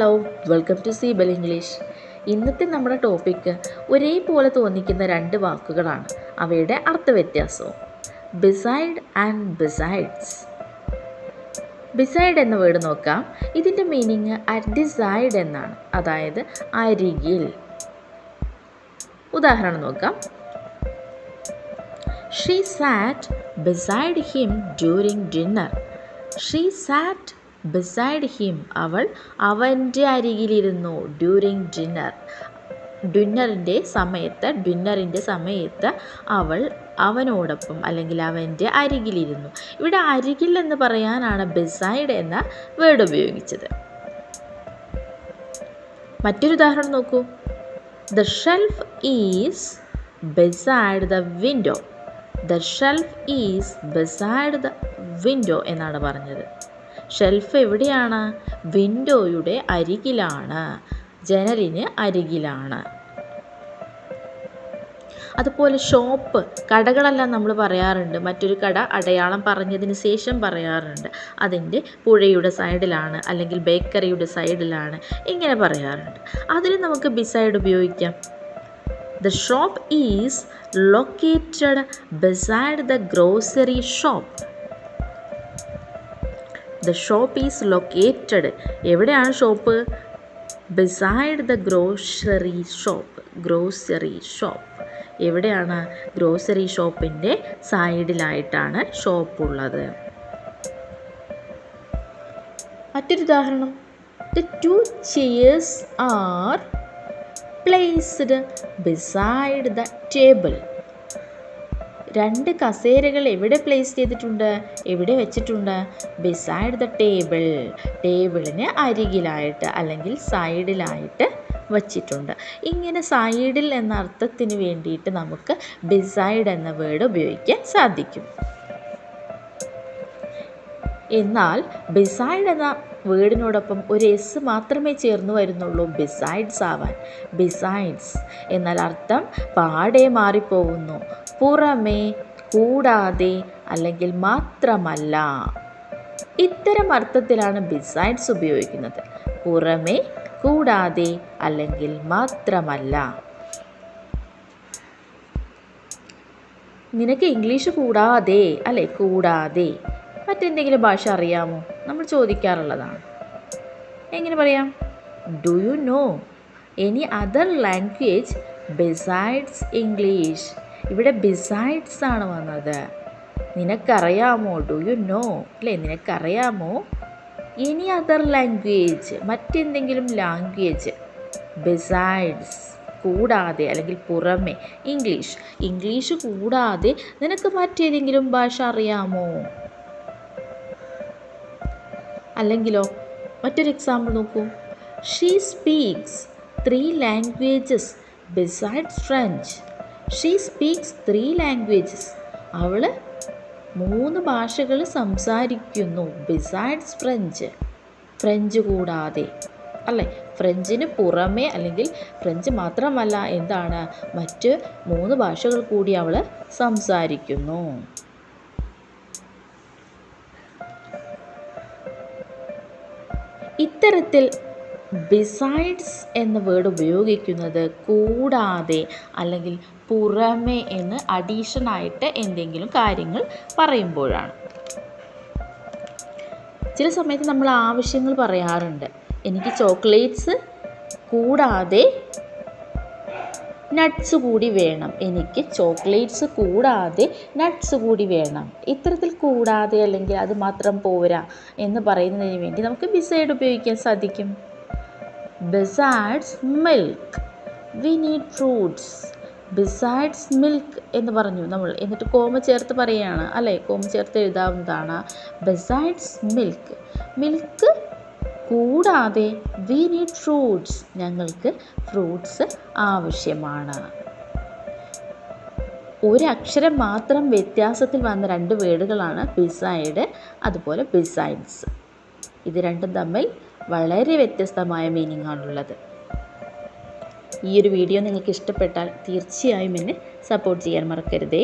Hello welcome to സീബൽ English ഇന്നത്തെ നമ്മുടെ ടോപ്പിക്ക് ഒരേപോലെ തോന്നിക്കുന്ന രണ്ട് വാക്കുകളാണ്. അവയുടെ അർത്ഥവ്യത്യാസവും. ബിസൈഡ് ആൻഡ് ബിസൈഡ്സ് ബിസൈഡ് എന്ന വേർഡ് നോക്കാം. ഇതിന്റെ മീനിങ് അറ്റ് എന്നാണ്. അതായത് അരികിൽ. ഉദാഹരണം നോക്കാം. She sat beside him during dinner she sat beside him അവൾ അവന്റെ അരികിലിരുന്നു ഡ്യൂറിങ് ഡിന്നർ ഡിന്നറിന്റെ സമയത്ത് ഡിന്നറിന്റെ സമയത്ത് അവൾ അവനോടൊപ്പം അല്ലെങ്കിൽ അവന്റെ അരികിലിരുന്നു. ഇവിടെ അരികിൽ എന്ന് പറയാനാണ് ബിസൈഡ് എന്ന വേർഡ് ഉപയോഗിച്ചത്. മറ്റൊരു ഉദാഹരണം നോക്കൂ. The shelf is beside the window the shelf is beside the window എന്നാണ് പറഞ്ഞത്. ഷെൽഫ് എവിടെയാണ്? വിൻഡോയുടെ അരികിലാണ്. ജനലിന് അരികിലാണ്. അതുപോലെ ഷോപ്പ് കടകളെല്ലാം നമ്മൾ പറയാറുണ്ട്. മറ്റൊരു കട അടയാളം പറഞ്ഞതിന് ശേഷം പറയാറുണ്ട്. അതിന്റെ പുഴയുടെ സൈഡിലാണ് അല്ലെങ്കിൽ ബേക്കറിയുടെ സൈഡിലാണ് ഇങ്ങനെ പറയാറുണ്ട്. അതിന് നമുക്ക് ബിസൈഡ് ഉപയോഗിക്കാം. The shop is located beside the grocery shop the shop is located എവിടെയാണ് shop beside the grocery shop grocery shop എവിടെയാണ്? ഗ്രോസറി ഷോപ്പിന്റെ സൈഡിലായിട്ടാണ് ഷോപ്പ് ഉള്ളത്. മറ്റൊരു ഉദാഹരണം. The two chairs are placed beside the table രണ്ട് കസേരകൾ എവിടെ പ്ലേസ് ചെയ്തിട്ടുണ്ട്? എവിടെ വെച്ചിട്ടുണ്ട്? ബിസൈഡ് ദ ടേബിൾ ടേബിളിന് അരികിലായിട്ട് അല്ലെങ്കിൽ സൈഡിലായിട്ട് വച്ചിട്ടുണ്ട്. ഇങ്ങനെ സൈഡിൽ എന്ന അർത്ഥത്തിന് വേണ്ടിയിട്ട് നമുക്ക് ബിസൈഡ് എന്ന വേർഡ് ഉപയോഗിക്കാൻ സാധിക്കും. എന്നാൽ ബിസൈഡ് എന്ന വേർഡിനോടൊപ്പം ഒരു എസ് മാത്രമേ ചേർന്ന് വരുന്നുള്ളൂ. ബിസൈഡ്സ് ആവാൻ. ബിസൈഡ്സ് എന്നാൽ അർത്ഥം പാടെ മാറിപ്പോകുന്നു. പുറമേ കൂടാതെ അല്ലെങ്കിൽ മാത്രമല്ല. ഇത്തരം അർത്ഥത്തിലാണ് ബിസൈഡ്സ് ഉപയോഗിക്കുന്നത്. പുറമേ കൂടാതെ അല്ലെങ്കിൽ മാത്രമല്ല. നിനക്ക് ഇംഗ്ലീഷ് കൂടാതെ അല്ലെ? കൂടാതെ. മറ്റെന്തെങ്കിലും ഭാഷ അറിയാമോ? നമ്മൾ ചോദിക്കാറുള്ളതാണ്. എങ്ങനെ പറയാം? Do you know any other language besides English ഇവിടെ ബിസൈഡ്സ് ആണ് വന്നത്. നിനക്കറിയാമോ? ഡു യു നോ അല്ലേ? നിനക്കറിയാമോ എനി അതർ ലാംഗ്വേജ് മറ്റെന്തെങ്കിലും ലാംഗ്വേജ് ബിസൈഡ്സ് കൂടാതെ അല്ലെങ്കിൽ പുറമെ ഇംഗ്ലീഷ് ഇംഗ്ലീഷ് കൂടാതെ നിനക്ക് മറ്റേതെങ്കിലും ഭാഷ അറിയാമോ? അല്ലെങ്കിലോ? മറ്റൊരു എക്സാമ്പിൾ നോക്കൂ. She speaks three languages besides French she speaks three languages അവൾ മൂന്ന് ഭാഷകൾ സംസാരിക്കുന്നു ബിസൈഡ്സ് ഫ്രഞ്ച് ഫ്രഞ്ച് കൂടാതെ. അല്ലേ? ഫ്രഞ്ചിന് പുറമേ അല്ലെങ്കിൽ ഫ്രഞ്ച് മാത്രമല്ല എന്താണ്? മറ്റ് മൂന്ന് ഭാഷകൾ കൂടി അവൾ സംസാരിക്കുന്നു. ഇത്തരത്തിൽ ബിസൈഡ്സ് എന്ന വേർഡ് ഉപയോഗിക്കുന്നത് കൂടാതെ അല്ലെങ്കിൽ പുറമേ എന്ന് അഡീഷനായിട്ട് എന്തെങ്കിലും കാര്യങ്ങൾ പറയുമ്പോഴാണ്. ചില സമയത്ത് നമ്മൾ ആവശ്യങ്ങൾ പറയാറുണ്ട്. എനിക്ക് ചോക്ലേറ്റ്സ് കൂടാതെ നട്ട്സ് കൂടി വേണം. എനിക്ക് ചോക്ലേറ്റ്സ് കൂടാതെ നട്ട്സ് കൂടി വേണം. ഇത്തരത്തിൽ കൂടാതെ അല്ലെങ്കിൽ അത് മാത്രം പോരാ എന്ന് പറയുന്നതിന് വേണ്ടി നമുക്ക് ബിസൈഡ് ഉപയോഗിക്കാൻ സാധിക്കും. Besides milk we need fruits besides milk എന്ന് പറഞ്ഞു നമ്മൾ. എന്നിട്ട് കോമ ചേർത്ത് പറയുകയാണ് അല്ലേ? കോമ ചേർത്ത് എഴുതാവുന്നതാണ്. ബിസൈഡ്സ് മിൽക്ക് മിൽക്ക് കൂടാതെ വി നീഡ് ഫ്രൂട്ട്സ് ഞങ്ങൾക്ക് ഫ്രൂട്ട്സ് ആവശ്യമാണ്. ഒരക്ഷരം മാത്രം വ്യത്യാസത്തിൽ വന്ന രണ്ട് വേർഡുകളാണ് പിസൈഡ് അതുപോലെ പിസൈൻസ് ഇത് രണ്ടും തമ്മിൽ വളരെ വ്യത്യസ്തമായ മീനിങ് ആണുള്ളത്. ഈ ഒരു വീഡിയോ നിങ്ങൾക്ക് ഇഷ്ടപ്പെട്ടാൽ തീർച്ചയായും എന്നെ സപ്പോർട്ട് ചെയ്യാൻ മറക്കരുതേ.